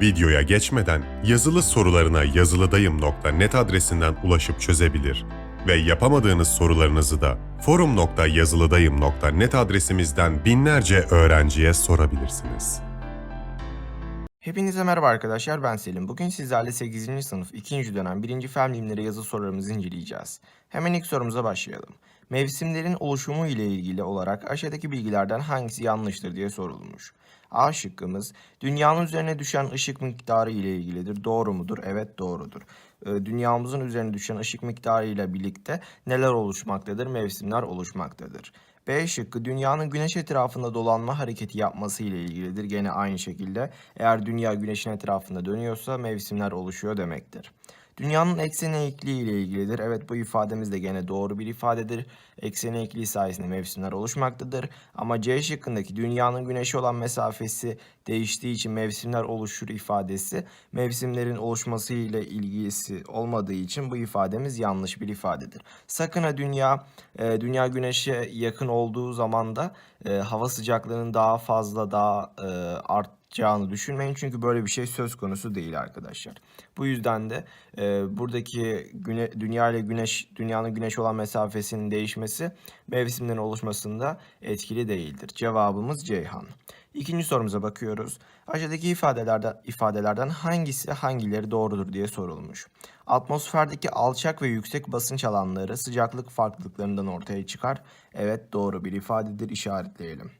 Videoya geçmeden yazılı sorularına yazılıdayım.net adresinden ulaşıp çözebilir ve yapamadığınız sorularınızı da forum.yazılıdayım.net adresimizden binlerce öğrenciye sorabilirsiniz. Hepinize merhaba arkadaşlar ben Selim. Bugün sizlerle 8. sınıf 2. dönem 1. fen bilimleri yazı sorularımızı inceleyeceğiz. Hemen ilk sorumuza başlayalım. Mevsimlerin oluşumu ile ilgili olarak aşağıdaki bilgilerden hangisi yanlıştır diye sorulmuş. A şıkkımız dünyanın üzerine düşen ışık miktarı ile ilgilidir. Doğru mudur? Evet doğrudur. Ee, Dünyamızın üzerine düşen ışık miktarı ile birlikte neler oluşmaktadır? Mevsimler oluşmaktadır. B şıkkı dünyanın güneş etrafında dolanma hareketi yapması ile ilgilidir. Gene aynı şekilde eğer dünya güneşin etrafında dönüyorsa mevsimler oluşuyor demektir. Dünyanın ekseni eğikliği ile ilgilidir. Evet bu ifademiz de gene doğru bir ifadedir. Ekseni eğikliği sayesinde mevsimler oluşmaktadır. Ama C şıkkındaki dünyanın güneşe olan mesafesi değiştiği için mevsimler oluşur ifadesi mevsimlerin oluşması ile ilgisi olmadığı için bu ifademiz yanlış bir ifadedir. Sakın ha dünya e, dünya güneşe yakın olduğu zaman da e, hava sıcaklığının daha fazla daha e, artacağını düşünmeyin çünkü böyle bir şey söz konusu değil arkadaşlar. Bu yüzden de e, buradaki güne, dünya ile güneş dünyanın güneş olan mesafesinin değişmesi mevsimlerin oluşmasında etkili değildir. Cevabımız Ceyhan. İkinci sorumuza bakıyoruz. Aşağıdaki ifadelerden, ifadelerden hangisi hangileri doğrudur diye sorulmuş. Atmosferdeki alçak ve yüksek basınç alanları sıcaklık farklılıklarından ortaya çıkar. Evet doğru bir ifadedir işaretleyelim.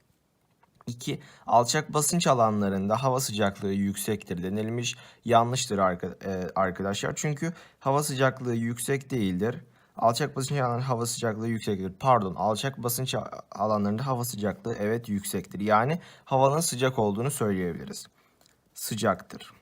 2. Alçak basınç alanlarında hava sıcaklığı yüksektir denilmiş. Yanlıştır e, arkadaşlar. Çünkü hava sıcaklığı yüksek değildir. Alçak basınç alanlarında hava sıcaklığı yüksektir. Pardon, alçak basınç alanlarında hava sıcaklığı evet yüksektir. Yani havanın sıcak olduğunu söyleyebiliriz. Sıcaktır.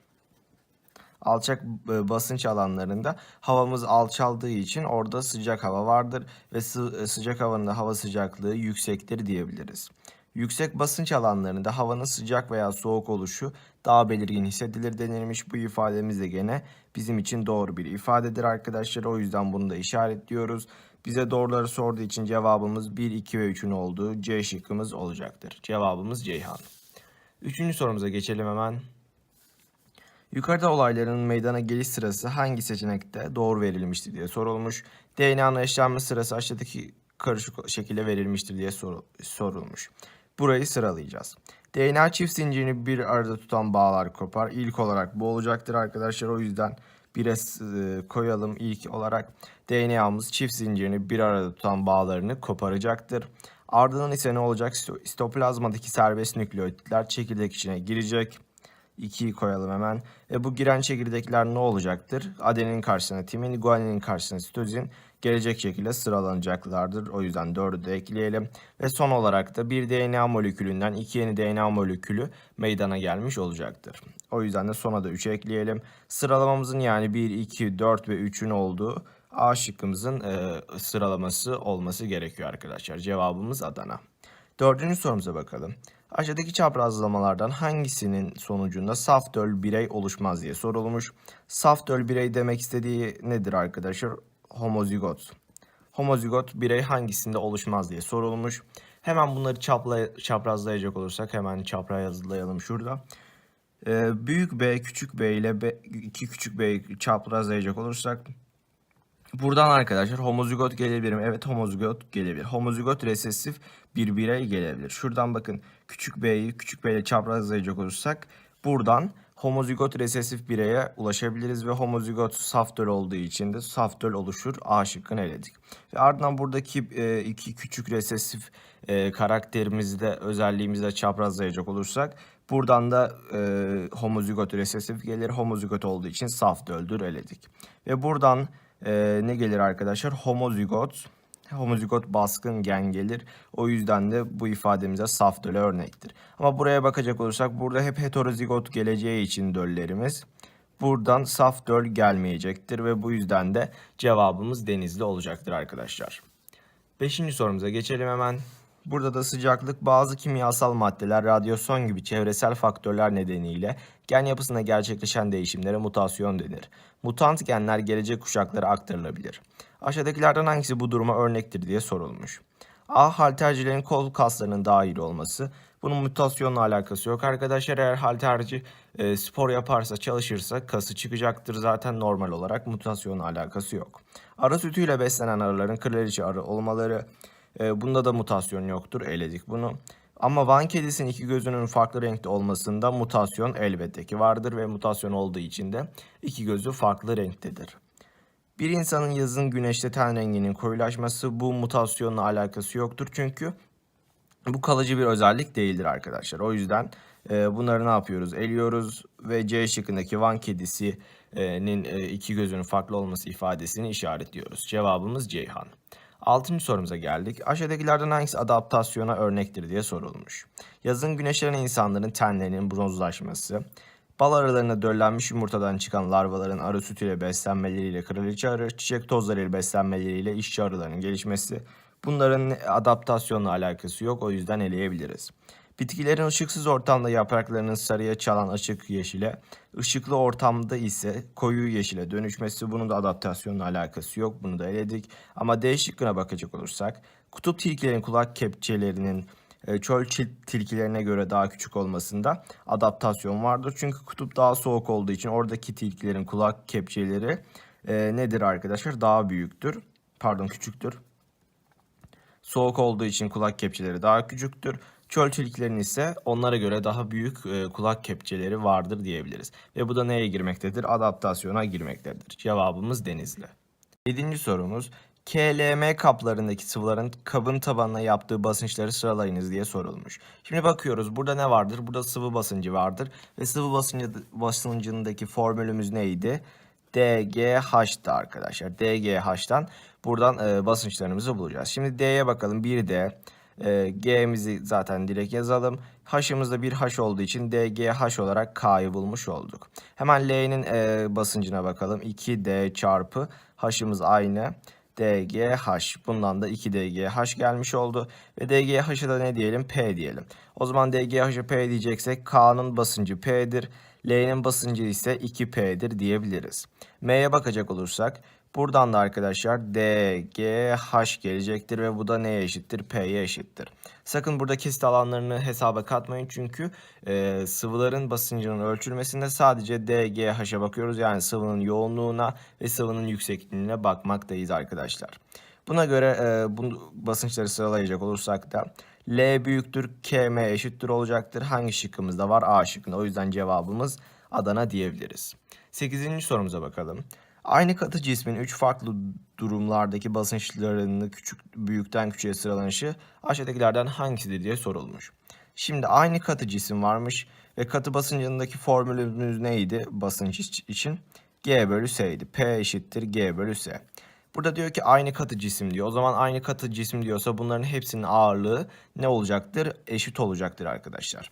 Alçak e, basınç alanlarında havamız alçaldığı için orada sıcak hava vardır ve sı- e, sıcak havanın da hava sıcaklığı yüksektir diyebiliriz. Yüksek basınç alanlarında havanın sıcak veya soğuk oluşu daha belirgin hissedilir denilmiş. Bu ifademiz de gene bizim için doğru bir ifadedir arkadaşlar. O yüzden bunu da işaretliyoruz. Bize doğruları sorduğu için cevabımız 1, 2 ve 3'ün olduğu C şıkkımız olacaktır. Cevabımız Ceyhan. Üçüncü sorumuza geçelim hemen. Yukarıda olayların meydana geliş sırası hangi seçenekte doğru verilmiştir diye sorulmuş. DNA'nın eşlenme sırası aşağıdaki karışık şekilde verilmiştir diye soru- sorulmuş. Burayı sıralayacağız. DNA çift zincirini bir arada tutan bağlar kopar. İlk olarak bu olacaktır arkadaşlar. O yüzden bire e, koyalım ilk olarak. DNA'mız çift zincirini bir arada tutan bağlarını koparacaktır. Ardından ise ne olacak? Sito- Sitoplazmadaki serbest nükleotitler çekirdek içine girecek. 2'yi koyalım hemen. E bu giren çekirdekler ne olacaktır? Adenin karşısına timin, guaninin karşısına sitozin gelecek şekilde sıralanacaklardır. O yüzden 4'ü de ekleyelim. Ve son olarak da bir DNA molekülünden iki yeni DNA molekülü meydana gelmiş olacaktır. O yüzden de sona da 3'ü ekleyelim. Sıralamamızın yani 1, 2, 4 ve 3'ün olduğu A şıkkımızın e, sıralaması olması gerekiyor arkadaşlar. Cevabımız Adana. Dördüncü sorumuza bakalım. Aşağıdaki çaprazlamalardan hangisinin sonucunda saf döl birey oluşmaz diye sorulmuş. Saf döl birey demek istediği nedir arkadaşlar? Homozigot. Homozigot birey hangisinde oluşmaz diye sorulmuş. Hemen bunları çapla, çaprazlayacak olursak hemen çaprazlayalım şurada. Ee, büyük B, küçük B ile B, iki küçük B çaprazlayacak olursak Buradan arkadaşlar homozigot gelebilir mi? Evet homozigot gelebilir. Homozigot resesif bir birey gelebilir. Şuradan bakın küçük b'yi küçük b ile çaprazlayacak olursak buradan homozigot resesif bireye ulaşabiliriz ve homozigot saf döl olduğu için de saf döl oluşur. A şıkkını eledik. Ve ardından buradaki e, iki küçük resesif e, karakterimizi de özelliğimizi de çaprazlayacak olursak buradan da e, homozigot resesif gelir. Homozigot olduğu için saf döldür eledik. Ve buradan ee, ne gelir arkadaşlar? Homozigot. Homozigot baskın gen gelir. O yüzden de bu ifademize saf döle örnektir. Ama buraya bakacak olursak burada hep heterozigot geleceği için döllerimiz. Buradan saf döl gelmeyecektir ve bu yüzden de cevabımız denizli olacaktır arkadaşlar. Beşinci sorumuza geçelim hemen. Burada da sıcaklık bazı kimyasal maddeler, radyasyon gibi çevresel faktörler nedeniyle gen yapısında gerçekleşen değişimlere mutasyon denir. Mutant genler gelecek kuşaklara aktarılabilir. Aşağıdakilerden hangisi bu duruma örnektir diye sorulmuş. A. Haltercilerin kol kaslarının daha iri olması. Bunun mutasyonla alakası yok arkadaşlar. Eğer halterci e, spor yaparsa, çalışırsa kası çıkacaktır. Zaten normal olarak mutasyonla alakası yok. Arı sütüyle beslenen arıların kraliçe arı olmaları, e, bunda da mutasyon yoktur. Eledik bunu. Ama Van kedisinin iki gözünün farklı renkte olmasında mutasyon elbette ki vardır ve mutasyon olduğu için de iki gözü farklı renktedir. Bir insanın yazın güneşte ten renginin koyulaşması bu mutasyonla alakası yoktur çünkü bu kalıcı bir özellik değildir arkadaşlar. O yüzden e, bunları ne yapıyoruz? Eliyoruz ve C şıkkındaki Van kedisinin e, iki gözünün farklı olması ifadesini işaretliyoruz. Cevabımız Ceyhan. Altıncı sorumuza geldik. Aşağıdakilerden hangisi adaptasyona örnektir diye sorulmuş. Yazın güneşlenen insanların tenlerinin bronzlaşması, bal arılarına döllenmiş yumurtadan çıkan larvaların arı sütüyle beslenmeleriyle kraliçe arı, çiçek tozlarıyla beslenmeleriyle işçi arıların gelişmesi, bunların adaptasyonla alakası yok o yüzden eleyebiliriz. Bitkilerin ışıksız ortamda yapraklarının sarıya çalan açık yeşile, ışıklı ortamda ise koyu yeşile dönüşmesi bunun da adaptasyonla alakası yok. Bunu da eledik. Ama D bakacak olursak kutup tilkilerin kulak kepçelerinin e, çöl tilkilerine göre daha küçük olmasında adaptasyon vardır. Çünkü kutup daha soğuk olduğu için oradaki tilkilerin kulak kepçeleri e, nedir arkadaşlar? Daha büyüktür. Pardon küçüktür. Soğuk olduğu için kulak kepçeleri daha küçüktür. Çöl tilkilerinin ise onlara göre daha büyük e, kulak kepçeleri vardır diyebiliriz. Ve bu da neye girmektedir? Adaptasyona girmektedir. Cevabımız denizli. Yedinci sorumuz. KLM kaplarındaki sıvıların kabın tabanına yaptığı basınçları sıralayınız diye sorulmuş. Şimdi bakıyoruz burada ne vardır? Burada sıvı basıncı vardır. Ve sıvı basıncı, basıncındaki formülümüz neydi? DGH'tı arkadaşlar. DGH'tan buradan e, basınçlarımızı bulacağız. Şimdi D'ye bakalım. 1D. E, G'mizi zaten direkt yazalım. H'ımızda bir H olduğu için DGH olarak K'yı bulmuş olduk. Hemen L'nin e, basıncına bakalım. 2D çarpı H'ımız aynı. DGH. Bundan da 2DGH gelmiş oldu. Ve DGH'a da ne diyelim? P diyelim. O zaman DGH'a P diyeceksek K'nın basıncı P'dir. L'nin basıncı ise 2P'dir diyebiliriz. M'ye bakacak olursak buradan da arkadaşlar DGH gelecektir ve bu da neye eşittir? P'ye eşittir. Sakın burada kesit alanlarını hesaba katmayın çünkü e, sıvıların basıncının ölçülmesinde sadece DGH'a bakıyoruz. Yani sıvının yoğunluğuna ve sıvının yüksekliğine bakmaktayız arkadaşlar. Buna göre e, bu basınçları sıralayacak olursak da L büyüktür KM eşittir olacaktır. Hangi şıkkımızda var? A şıkkında. O yüzden cevabımız Adana diyebiliriz. 8. sorumuza bakalım. Aynı katı cismin 3 farklı durumlardaki basınçlarını küçük büyükten küçüğe sıralanışı aşağıdakilerden hangisidir diye sorulmuş. Şimdi aynı katı cisim varmış ve katı basıncındaki formülümüz neydi basınç iç- için? G bölü S'ydi. P eşittir G bölü S. Burada diyor ki aynı katı cisim diyor. O zaman aynı katı cisim diyorsa bunların hepsinin ağırlığı ne olacaktır? Eşit olacaktır arkadaşlar.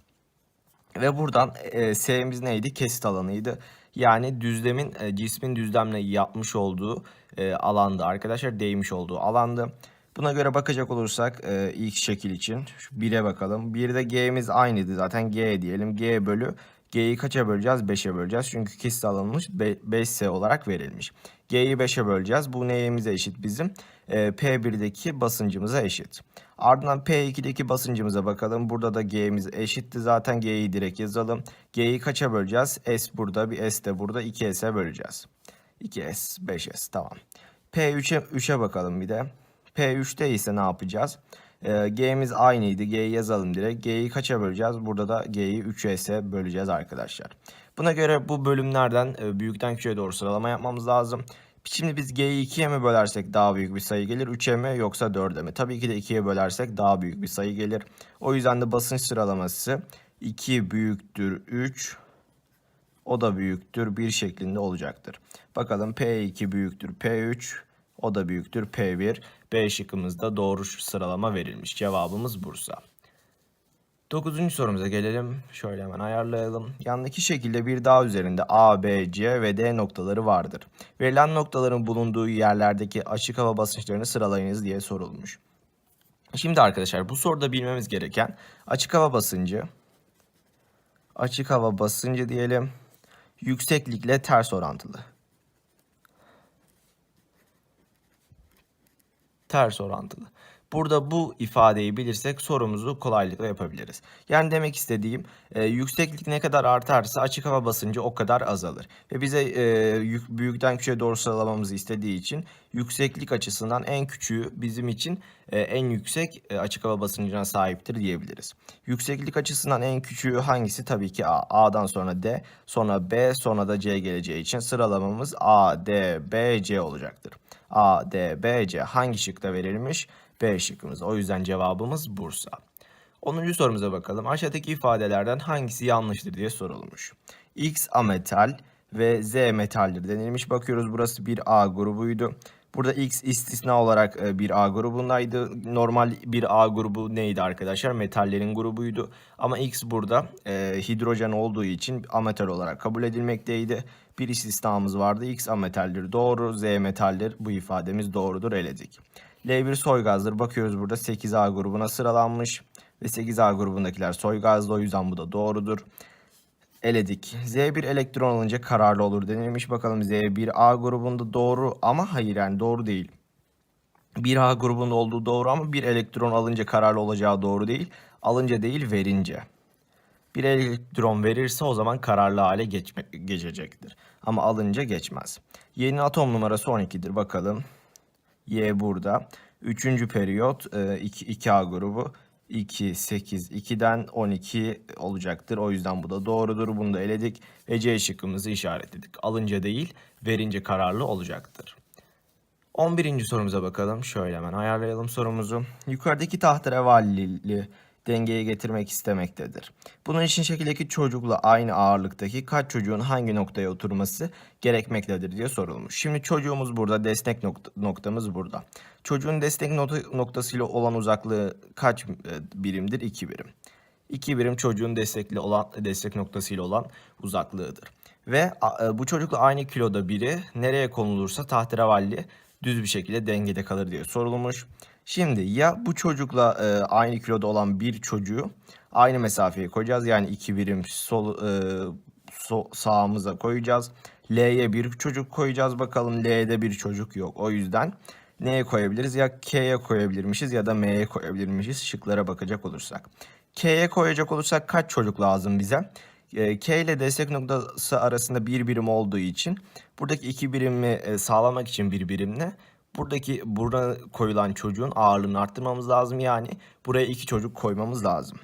Ve buradan e, S'miz neydi? Kesit alanıydı. Yani düzlemin e, cismin düzlemle yapmış olduğu e, alandı arkadaşlar. Değmiş olduğu alandı. Buna göre bakacak olursak e, ilk şekil için şu 1'e bakalım. 1'de G'miz aynıydı zaten G diyelim. G bölü G'yi kaça böleceğiz? 5'e böleceğiz. Çünkü kesit alanımız 5S olarak verilmiş. G'yi 5'e böleceğiz. Bu neyimize eşit bizim? E, P1'deki basıncımıza eşit. Ardından P2'deki basıncımıza bakalım. Burada da G'miz eşitti. Zaten G'yi direkt yazalım. G'yi kaça böleceğiz? S burada bir S de burada 2S'e böleceğiz. 2S 5S tamam. P3'e 3'e bakalım bir de. P3'te ise ne yapacağız? Ee, G'miz aynıydı. G'yi yazalım direkt. G'yi kaça böleceğiz? Burada da G'yi 3S'e böleceğiz arkadaşlar. Buna göre bu bölümlerden e, büyükten küçüğe doğru sıralama yapmamız lazım. Şimdi biz G'yi 2'ye mi bölersek daha büyük bir sayı gelir? 3'e mi yoksa 4'e mi? Tabii ki de 2'ye bölersek daha büyük bir sayı gelir. O yüzden de basınç sıralaması 2 büyüktür 3 o da büyüktür 1 şeklinde olacaktır. Bakalım P2 büyüktür P3 o da büyüktür P1. B şıkkımızda doğru sıralama verilmiş. Cevabımız Bursa. Dokuzuncu sorumuza gelelim. Şöyle hemen ayarlayalım. Yandaki şekilde bir dağ üzerinde A, B, C ve D noktaları vardır. Verilen noktaların bulunduğu yerlerdeki açık hava basınçlarını sıralayınız diye sorulmuş. Şimdi arkadaşlar bu soruda bilmemiz gereken açık hava basıncı, açık hava basıncı diyelim, yükseklikle ters orantılı. Ters orantılı. Burada bu ifadeyi bilirsek sorumuzu kolaylıkla yapabiliriz. Yani demek istediğim e, yükseklik ne kadar artarsa açık hava basıncı o kadar azalır. Ve bize e, yük, büyükten küçüğe doğru sıralamamızı istediği için yükseklik açısından en küçüğü bizim için e, en yüksek e, açık hava basıncına sahiptir diyebiliriz. Yükseklik açısından en küçüğü hangisi? Tabii ki A. A'dan sonra D, sonra B, sonra da C geleceği için sıralamamız A, D, B, C olacaktır. A, D, B, C hangi şıkta verilmiş? B şıkkımız. O yüzden cevabımız Bursa. 10. sorumuza bakalım. Aşağıdaki ifadelerden hangisi yanlıştır diye sorulmuş. X ametal ve Z metaldir denilmiş. Bakıyoruz burası bir A grubuydu. Burada X istisna olarak e, bir A grubundaydı. Normal bir A grubu neydi arkadaşlar? Metallerin grubuydu. Ama X burada e, hidrojen olduğu için ametal olarak kabul edilmekteydi. Bir istisnamız vardı. X ametaldir doğru. Z metaldir. Bu ifademiz doğrudur eledik. L1 soy gazdır. Bakıyoruz burada 8A grubuna sıralanmış. Ve 8A grubundakiler soy gazlı. O yüzden bu da doğrudur eledik. Z1 elektron alınca kararlı olur denilmiş. Bakalım Z1A grubunda doğru ama hayır yani doğru değil. 1A grubunda olduğu doğru ama bir elektron alınca kararlı olacağı doğru değil. Alınca değil verince. Bir elektron verirse o zaman kararlı hale geçme, geçecektir. Ama alınca geçmez. Y'nin atom numarası 12'dir bakalım. Y burada. Üçüncü periyot e, 2, 2A grubu. 2, 8, 2'den 12 olacaktır. O yüzden bu da doğrudur. Bunu da eledik ve C şıkkımızı işaretledik. Alınca değil, verince kararlı olacaktır. 11. sorumuza bakalım. Şöyle hemen ayarlayalım sorumuzu. Yukarıdaki tahterevallili dengeye getirmek istemektedir. Bunun için şekildeki çocukla aynı ağırlıktaki kaç çocuğun hangi noktaya oturması gerekmektedir diye sorulmuş. Şimdi çocuğumuz burada, destek nokta- noktamız burada. Çocuğun destek nokta- noktasıyla olan uzaklığı kaç e, birimdir? 2 birim. 2 birim çocuğun destekli olan destek noktasıyla olan uzaklığıdır. Ve e, bu çocukla aynı kiloda biri nereye konulursa tahterevalli düz bir şekilde dengede kalır diye sorulmuş. Şimdi ya bu çocukla e, aynı kiloda olan bir çocuğu aynı mesafeye koyacağız. Yani iki birim sol e, so- sağımıza koyacağız. L'ye bir çocuk koyacağız bakalım. L'de bir çocuk yok. O yüzden neye koyabiliriz? Ya K'ye koyabilirmişiz ya da M'ye koyabilirmişiz şıklara bakacak olursak. K'ye koyacak olursak kaç çocuk lazım bize? E, K ile destek noktası arasında bir birim olduğu için buradaki iki birimi e, sağlamak için bir birimle buradaki burada koyulan çocuğun ağırlığını arttırmamız lazım. Yani buraya iki çocuk koymamız lazım.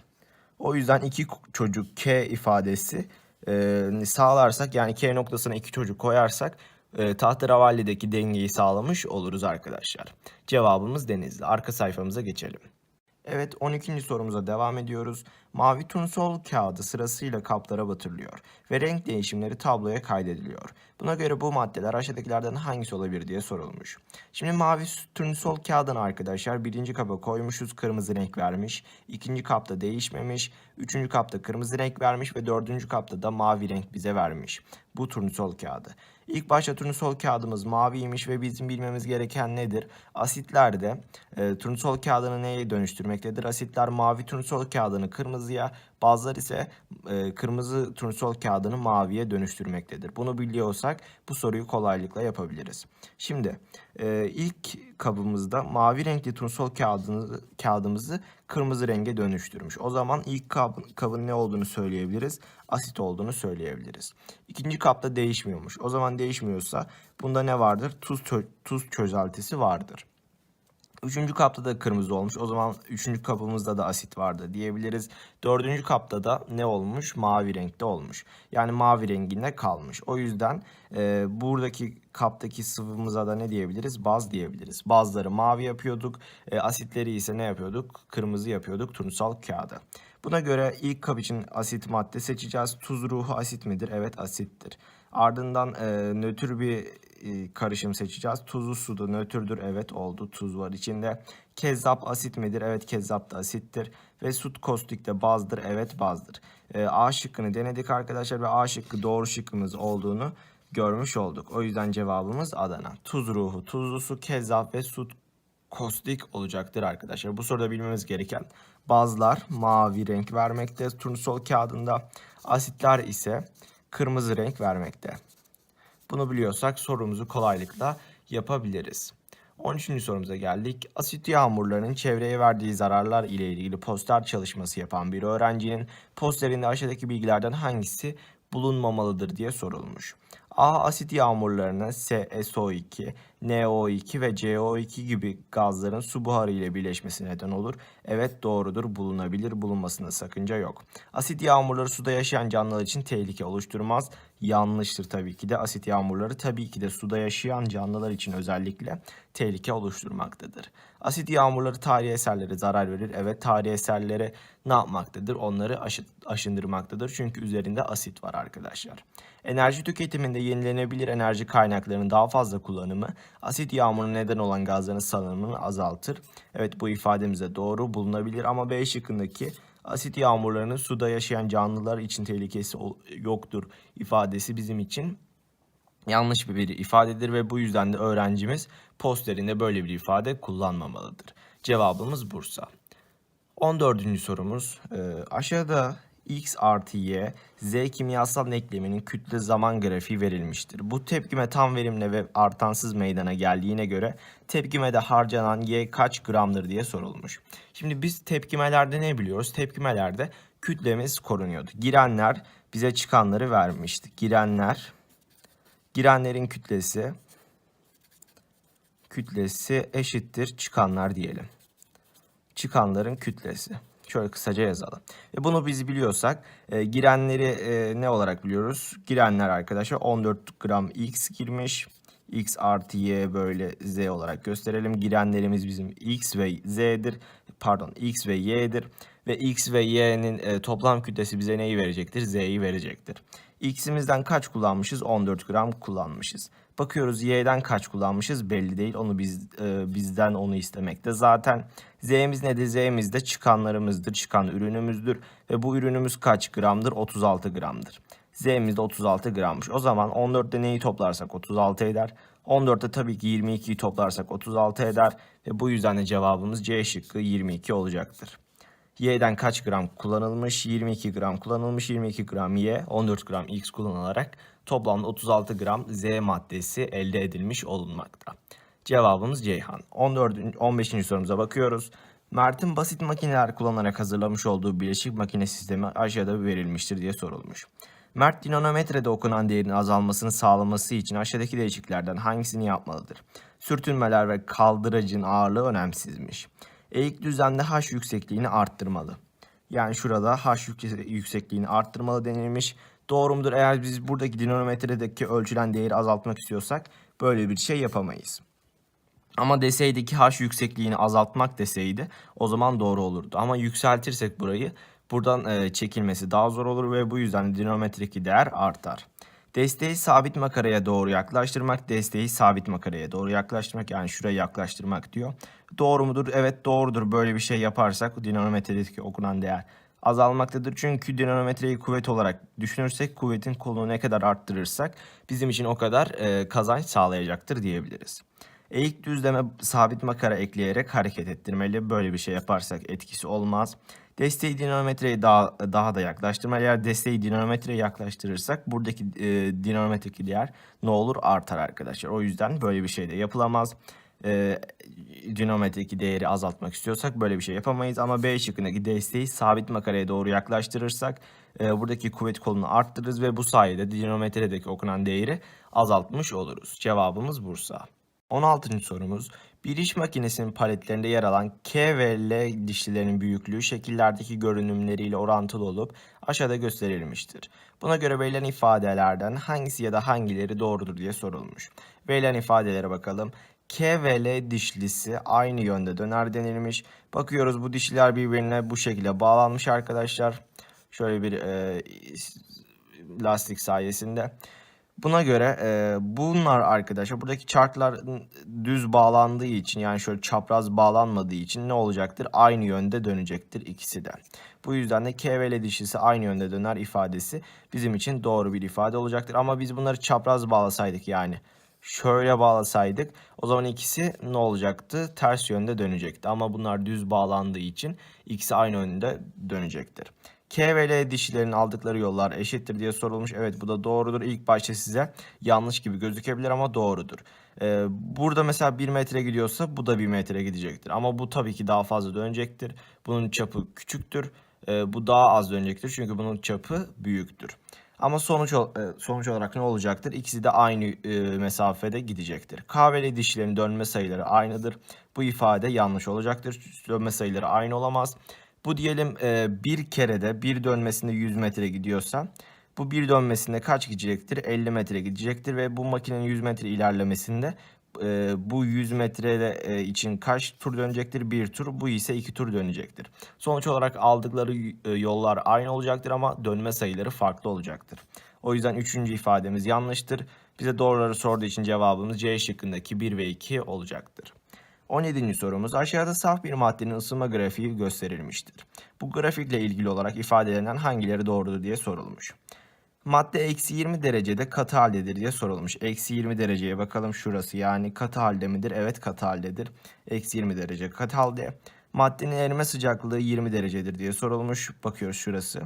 O yüzden iki çocuk K ifadesi e, sağlarsak yani K noktasına iki çocuk koyarsak e, tahterevallideki dengeyi sağlamış oluruz arkadaşlar. Cevabımız Denizli. Arka sayfamıza geçelim. Evet 12. sorumuza devam ediyoruz. Mavi turnusol kağıdı sırasıyla kaplara batırılıyor ve renk değişimleri tabloya kaydediliyor. Buna göre bu maddeler aşağıdakilerden hangisi olabilir diye sorulmuş. Şimdi mavi turnusol kağıdını arkadaşlar birinci kaba koymuşuz kırmızı renk vermiş. ikinci kapta değişmemiş. Üçüncü kapta kırmızı renk vermiş ve dördüncü kapta da mavi renk bize vermiş. Bu turnusol kağıdı. İlk başta turnusol kağıdımız maviymiş ve bizim bilmemiz gereken nedir? Asitlerde e, turnusol kağıdını neye dönüştürmektedir? Asitler mavi turnusol kağıdını kırmızıya, bazıları ise e, kırmızı turnusol kağıdını maviye dönüştürmektedir. Bunu biliyorsak bu soruyu kolaylıkla yapabiliriz. Şimdi e, ilk kabımızda mavi renkli turnusol kağıdını, kağıdımızı kırmızı renge dönüştürmüş. O zaman ilk kab, kabın ne olduğunu söyleyebiliriz? Asit olduğunu söyleyebiliriz. İkinci kapta değişmiyormuş. O zaman değişmiyorsa bunda ne vardır? Tuz, tuz çözeltisi vardır. Üçüncü kapta da kırmızı olmuş. O zaman üçüncü kapımızda da asit vardı diyebiliriz. Dördüncü kapta da ne olmuş? Mavi renkte olmuş. Yani mavi renginde kalmış. O yüzden e, buradaki kaptaki sıvımıza da ne diyebiliriz? Baz diyebiliriz. Bazları mavi yapıyorduk. E, asitleri ise ne yapıyorduk? Kırmızı yapıyorduk turnusal kağıda. Buna göre ilk kap için asit madde seçeceğiz. Tuz ruhu asit midir? Evet asittir. Ardından e, nötr bir e, karışım seçeceğiz. Tuzlu suda nötrdür. Evet oldu. Tuz var içinde. Kezzap asit midir? Evet kezzap da asittir. Ve sut kostik de bazdır. Evet bazdır. E, A şıkkını denedik arkadaşlar ve A şıkkı doğru şıkkımız olduğunu görmüş olduk. O yüzden cevabımız Adana. Tuz ruhu, tuzlu su, kezzap ve sut kostik olacaktır arkadaşlar. Bu soruda bilmemiz gereken bazlar mavi renk vermekte turnusol kağıdında. Asitler ise kırmızı renk vermekte. Bunu biliyorsak sorumuzu kolaylıkla yapabiliriz. 13. sorumuza geldik. Asit yağmurlarının çevreye verdiği zararlar ile ilgili poster çalışması yapan bir öğrencinin posterinde aşağıdaki bilgilerden hangisi bulunmamalıdır diye sorulmuş. A. Asit yağmurlarına S, SO2, NO2 ve CO2 gibi gazların su buharı ile birleşmesi neden olur. Evet doğrudur bulunabilir bulunmasında sakınca yok. Asit yağmurları suda yaşayan canlılar için tehlike oluşturmaz. Yanlıştır tabii ki de asit yağmurları tabii ki de suda yaşayan canlılar için özellikle tehlike oluşturmaktadır. Asit yağmurları tarihi eserlere zarar verir. Evet tarihi eserlere ne yapmaktadır? Onları aşı- aşındırmaktadır. Çünkü üzerinde asit var arkadaşlar. Enerji tüketiminde yenilenebilir enerji kaynaklarının daha fazla kullanımı asit yağmuruna neden olan gazların salınımını azaltır. Evet bu ifademize doğru bulunabilir ama B şıkkındaki asit yağmurlarının suda yaşayan canlılar için tehlikesi yoktur ifadesi bizim için yanlış bir ifadedir ve bu yüzden de öğrencimiz posterinde böyle bir ifade kullanmamalıdır. Cevabımız Bursa. 14. sorumuz e, aşağıda x artı y z kimyasal denkleminin kütle zaman grafiği verilmiştir. Bu tepkime tam verimle ve artansız meydana geldiğine göre tepkimede harcanan y kaç gramdır diye sorulmuş. Şimdi biz tepkimelerde ne biliyoruz? Tepkimelerde kütlemiz korunuyordu. Girenler bize çıkanları vermişti. Girenler girenlerin kütlesi kütlesi eşittir çıkanlar diyelim çıkanların kütlesi. Şöyle kısaca yazalım. E bunu biz biliyorsak e, girenleri e, ne olarak biliyoruz? Girenler arkadaşlar 14 gram x girmiş. x artı y böyle z olarak gösterelim. Girenlerimiz bizim x ve z'dir. Pardon x ve y'dir. Ve x ve y'nin e, toplam kütlesi bize neyi verecektir? z'yi verecektir. x'imizden kaç kullanmışız? 14 gram kullanmışız. Bakıyoruz y'den kaç kullanmışız belli değil. Onu biz e, bizden onu istemekte. Zaten z'miz nedir? Z'miz de çıkanlarımızdır. Çıkan ürünümüzdür. Ve bu ürünümüz kaç gramdır? 36 gramdır. Z'miz de 36 grammış. O zaman 14'te neyi toplarsak 36 eder. 14'te tabii ki 22'yi toplarsak 36 eder. Ve bu yüzden de cevabımız C şıkkı 22 olacaktır. Y'den kaç gram kullanılmış? 22 gram kullanılmış. 22 gram Y, 14 gram X kullanılarak toplamda 36 gram Z maddesi elde edilmiş olunmakta. Cevabımız Ceyhan. 14. 15. sorumuza bakıyoruz. Mert'in basit makineler kullanarak hazırlamış olduğu bileşik makine sistemi aşağıda verilmiştir diye sorulmuş. Mert dinamometrede okunan değerin azalmasını sağlaması için aşağıdaki değişikliklerden hangisini yapmalıdır? Sürtünmeler ve kaldıracın ağırlığı önemsizmiş. Eğik düzlemde H yüksekliğini arttırmalı. Yani şurada H yükse- yüksekliğini arttırmalı denilmiş. Doğru mudur? Eğer biz buradaki dinamometredeki ölçülen değeri azaltmak istiyorsak böyle bir şey yapamayız. Ama deseydi ki H yüksekliğini azaltmak deseydi o zaman doğru olurdu. Ama yükseltirsek burayı buradan e, çekilmesi daha zor olur ve bu yüzden dinamometredeki değer artar. Desteği sabit makaraya doğru yaklaştırmak, desteği sabit makaraya doğru yaklaştırmak yani şuraya yaklaştırmak diyor. Doğru mudur? Evet doğrudur. Böyle bir şey yaparsak dinamometredeki okunan değer azalmaktadır. Çünkü dinamometreyi kuvvet olarak düşünürsek kuvvetin kolunu ne kadar arttırırsak bizim için o kadar e, kazanç sağlayacaktır diyebiliriz. Eğik düzleme sabit makara ekleyerek hareket ettirmeli. Böyle bir şey yaparsak etkisi olmaz. Desteği dinamometreye daha, daha da yaklaştırmalı. Eğer desteği dinamometreye yaklaştırırsak buradaki e, dinamometredeki değer ne olur? Artar arkadaşlar. O yüzden böyle bir şey de yapılamaz. E, dinamometredeki değeri azaltmak istiyorsak böyle bir şey yapamayız. Ama B şıkkındaki desteği sabit makaraya doğru yaklaştırırsak e, buradaki kuvvet kolunu arttırırız ve bu sayede dinamometredeki okunan değeri azaltmış oluruz. Cevabımız Bursa. 16. sorumuz. Bir iş makinesinin paletlerinde yer alan K ve L dişlilerinin büyüklüğü şekillerdeki görünümleriyle orantılı olup aşağıda gösterilmiştir. Buna göre verilen ifadelerden hangisi ya da hangileri doğrudur diye sorulmuş. Verilen ifadelere bakalım. K ve L dişlisi aynı yönde döner denilmiş. Bakıyoruz bu dişliler birbirine bu şekilde bağlanmış arkadaşlar. Şöyle bir e, lastik sayesinde. Buna göre e, bunlar arkadaşlar buradaki çarklar düz bağlandığı için yani şöyle çapraz bağlanmadığı için ne olacaktır? Aynı yönde dönecektir ikisi de. Bu yüzden de K ve L dişlisi aynı yönde döner ifadesi bizim için doğru bir ifade olacaktır. Ama biz bunları çapraz bağlasaydık yani şöyle bağlasaydık o zaman ikisi ne olacaktı? Ters yönde dönecekti. Ama bunlar düz bağlandığı için ikisi aynı yönde dönecektir. K ve L dişilerin aldıkları yollar eşittir diye sorulmuş. Evet bu da doğrudur. İlk başta size yanlış gibi gözükebilir ama doğrudur. Ee, burada mesela 1 metre gidiyorsa bu da 1 metre gidecektir. Ama bu tabii ki daha fazla dönecektir. Bunun çapı küçüktür. Ee, bu daha az dönecektir çünkü bunun çapı büyüktür. Ama sonuç e, sonuç olarak ne olacaktır? İkisi de aynı e, mesafede gidecektir. K ve L dişilerin dönme sayıları aynıdır. Bu ifade yanlış olacaktır. Dönme sayıları aynı olamaz. Bu diyelim e, bir kerede bir dönmesinde 100 metre gidiyorsa bu bir dönmesinde kaç gidecektir? 50 metre gidecektir ve bu makinenin 100 metre ilerlemesinde e, bu 100 metre e, için kaç tur dönecektir? Bir tur. Bu ise iki tur dönecektir. Sonuç olarak aldıkları e, yollar aynı olacaktır ama dönme sayıları farklı olacaktır. O yüzden üçüncü ifademiz yanlıştır. Bize doğruları sorduğu için cevabımız C şıkkındaki 1 ve 2 olacaktır. 17. sorumuz aşağıda saf bir maddenin ısınma grafiği gösterilmiştir. Bu grafikle ilgili olarak ifadelerinden hangileri doğrudur diye sorulmuş. Madde eksi 20 derecede katı haldedir diye sorulmuş. Eksi 20 dereceye bakalım şurası yani katı halde midir? Evet katı haldedir. Eksi 20 derece katı halde. Maddenin erime sıcaklığı 20 derecedir diye sorulmuş. Bakıyoruz şurası.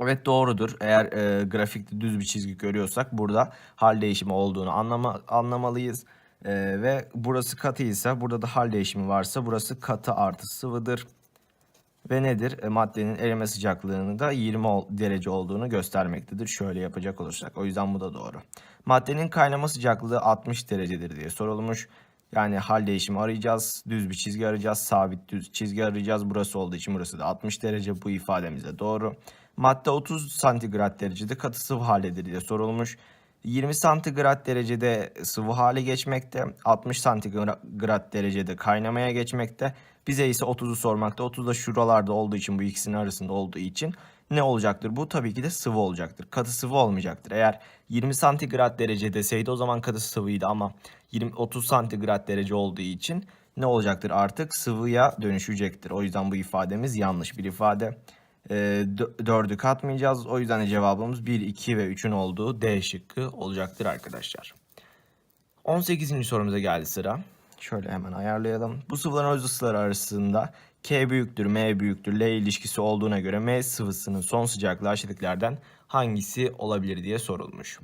Evet doğrudur. Eğer e, grafikte düz bir çizgi görüyorsak burada hal değişimi olduğunu anlama, anlamalıyız. E, ve burası katıysa burada da hal değişimi varsa burası katı artı sıvıdır. Ve nedir? E, maddenin erime sıcaklığını da 20 ol- derece olduğunu göstermektedir. Şöyle yapacak olursak. O yüzden bu da doğru. Maddenin kaynama sıcaklığı 60 derecedir diye sorulmuş. Yani hal değişimi arayacağız. Düz bir çizgi arayacağız. Sabit düz çizgi arayacağız. Burası olduğu için burası da 60 derece. Bu ifademiz de doğru. Madde 30 santigrat derecede katı sıvı haldedir diye sorulmuş. 20 santigrat derecede sıvı hale geçmekte, 60 santigrat derecede kaynamaya geçmekte. Bize ise 30'u sormakta. 30 da şuralarda olduğu için bu ikisinin arasında olduğu için ne olacaktır? Bu tabii ki de sıvı olacaktır. Katı sıvı olmayacaktır. Eğer 20 santigrat derece deseydi o zaman katı sıvıydı ama 20 30 santigrat derece olduğu için ne olacaktır artık? Sıvıya dönüşecektir. O yüzden bu ifademiz yanlış bir ifade. Ee, dö- dördü katmayacağız. O yüzden de cevabımız 1, 2 ve 3'ün olduğu D şıkkı olacaktır arkadaşlar. 18. sorumuza geldi sıra. Şöyle hemen ayarlayalım. Bu sıvıların öz ısıları arasında K büyüktür, M büyüktür, L ilişkisi olduğuna göre M sıvısının son sıcaklığı aşağıdakilerden hangisi olabilir diye sorulmuş.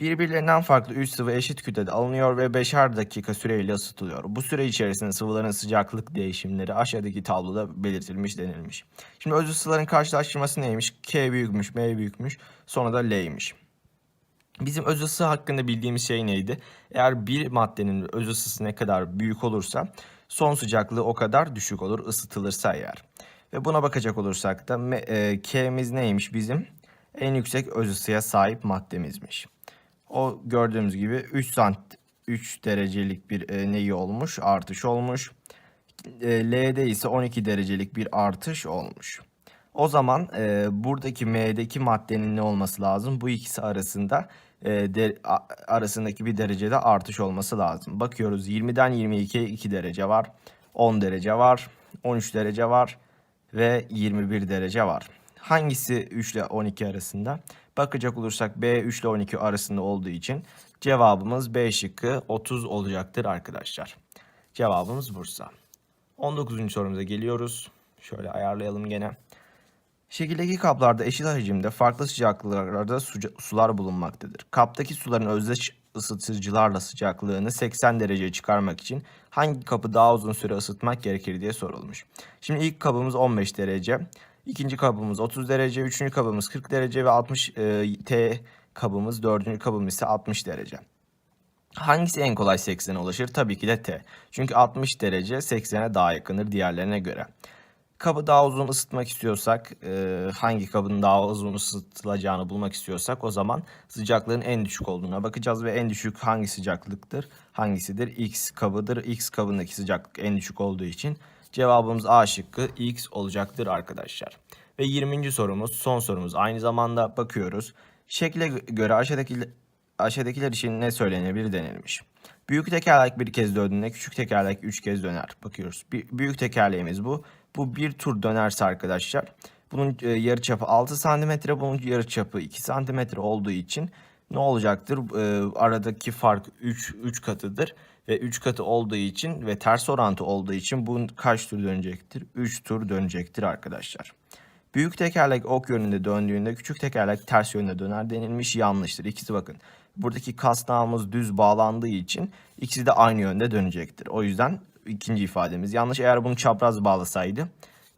Birbirlerinden farklı 3 sıvı eşit kütlede alınıyor ve 5'er dakika süreyle ısıtılıyor. Bu süre içerisinde sıvıların sıcaklık değişimleri aşağıdaki tabloda belirtilmiş denilmiş. Şimdi öz ısıların karşılaştırması neymiş? K büyükmüş, M büyükmüş, sonra da L'ymiş. Bizim öz ısı hakkında bildiğimiz şey neydi? Eğer bir maddenin öz ısısı ne kadar büyük olursa son sıcaklığı o kadar düşük olur ısıtılırsa eğer. Ve buna bakacak olursak da e, K'miz neymiş bizim? En yüksek öz ısıya sahip maddemizmiş. O gördüğümüz gibi 3 sant 3 derecelik bir e, neyi olmuş? Artış olmuş. E, L'de ise 12 derecelik bir artış olmuş. O zaman e, buradaki M'deki maddenin ne olması lazım? Bu ikisi arasında e, de- a- arasındaki bir derecede artış olması lazım. Bakıyoruz 20'den 22'ye 2 derece var. 10 derece var. 13 derece var. Ve 21 derece var. Hangisi 3 ile 12 arasında? Bakacak olursak B 3 ile 12 arasında olduğu için cevabımız B şıkkı 30 olacaktır arkadaşlar. Cevabımız Bursa. 19. sorumuza geliyoruz. Şöyle ayarlayalım gene. Şekildeki kaplarda eşit hacimde farklı sıcaklıklarda sular bulunmaktadır. Kaptaki suların özdeş ısıtıcılarla sıcaklığını 80 dereceye çıkarmak için hangi kapı daha uzun süre ısıtmak gerekir diye sorulmuş. Şimdi ilk kabımız 15 derece, ikinci kabımız 30 derece, üçüncü kabımız 40 derece ve 60 e, T kabımız, dördüncü kabımız ise 60 derece. Hangisi en kolay 80'e ulaşır? Tabii ki de T. Çünkü 60 derece 80'e daha yakındır diğerlerine göre. Kabı daha uzun ısıtmak istiyorsak, e, hangi kabın daha uzun ısıtılacağını bulmak istiyorsak o zaman sıcaklığın en düşük olduğuna bakacağız ve en düşük hangi sıcaklıktır? Hangisidir? X kabıdır. X kabındaki sıcaklık en düşük olduğu için cevabımız A şıkkı X olacaktır arkadaşlar. Ve 20. sorumuz, son sorumuz. Aynı zamanda bakıyoruz. Şekle gö- göre aşağıdaki aşağıdakiler için ne söylenebilir denilmiş. Büyük tekerlek bir kez döndüğünde küçük tekerlek üç kez döner. Bakıyoruz. Büyük tekerleğimiz bu. Bu bir tur dönerse arkadaşlar. Bunun e, yarıçapı 6 santimetre, bunun yarıçapı 2 santimetre olduğu için ne olacaktır? E, aradaki fark 3 3 katıdır ve 3 katı olduğu için ve ters orantı olduğu için bu kaç tur dönecektir? 3 tur dönecektir arkadaşlar. Büyük tekerlek ok yönünde döndüğünde küçük tekerlek ters yönde döner denilmiş yanlıştır. İkisi bakın. Buradaki kasnağımız düz bağlandığı için ikisi de aynı yönde dönecektir. O yüzden ikinci ifademiz yanlış. Eğer bunu çapraz bağlasaydı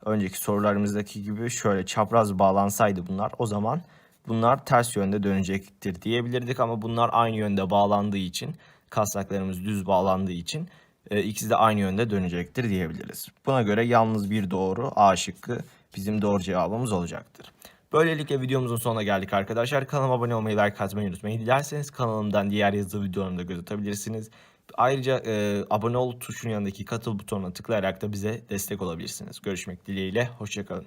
önceki sorularımızdaki gibi şöyle çapraz bağlansaydı bunlar o zaman bunlar ters yönde dönecektir diyebilirdik ama bunlar aynı yönde bağlandığı için kasnaklarımız düz bağlandığı için e, ikisi de aynı yönde dönecektir diyebiliriz. Buna göre yalnız bir doğru A şıkkı bizim doğru cevabımız olacaktır. Böylelikle videomuzun sonuna geldik arkadaşlar. Kanalıma abone olmayı, like atmayı unutmayın. Dilerseniz kanalımdan diğer yazılı videolarımı da göz atabilirsiniz. Ayrıca e, abone ol tuşunun yanındaki katıl butonuna tıklayarak da bize destek olabilirsiniz. Görüşmek dileğiyle, hoşçakalın.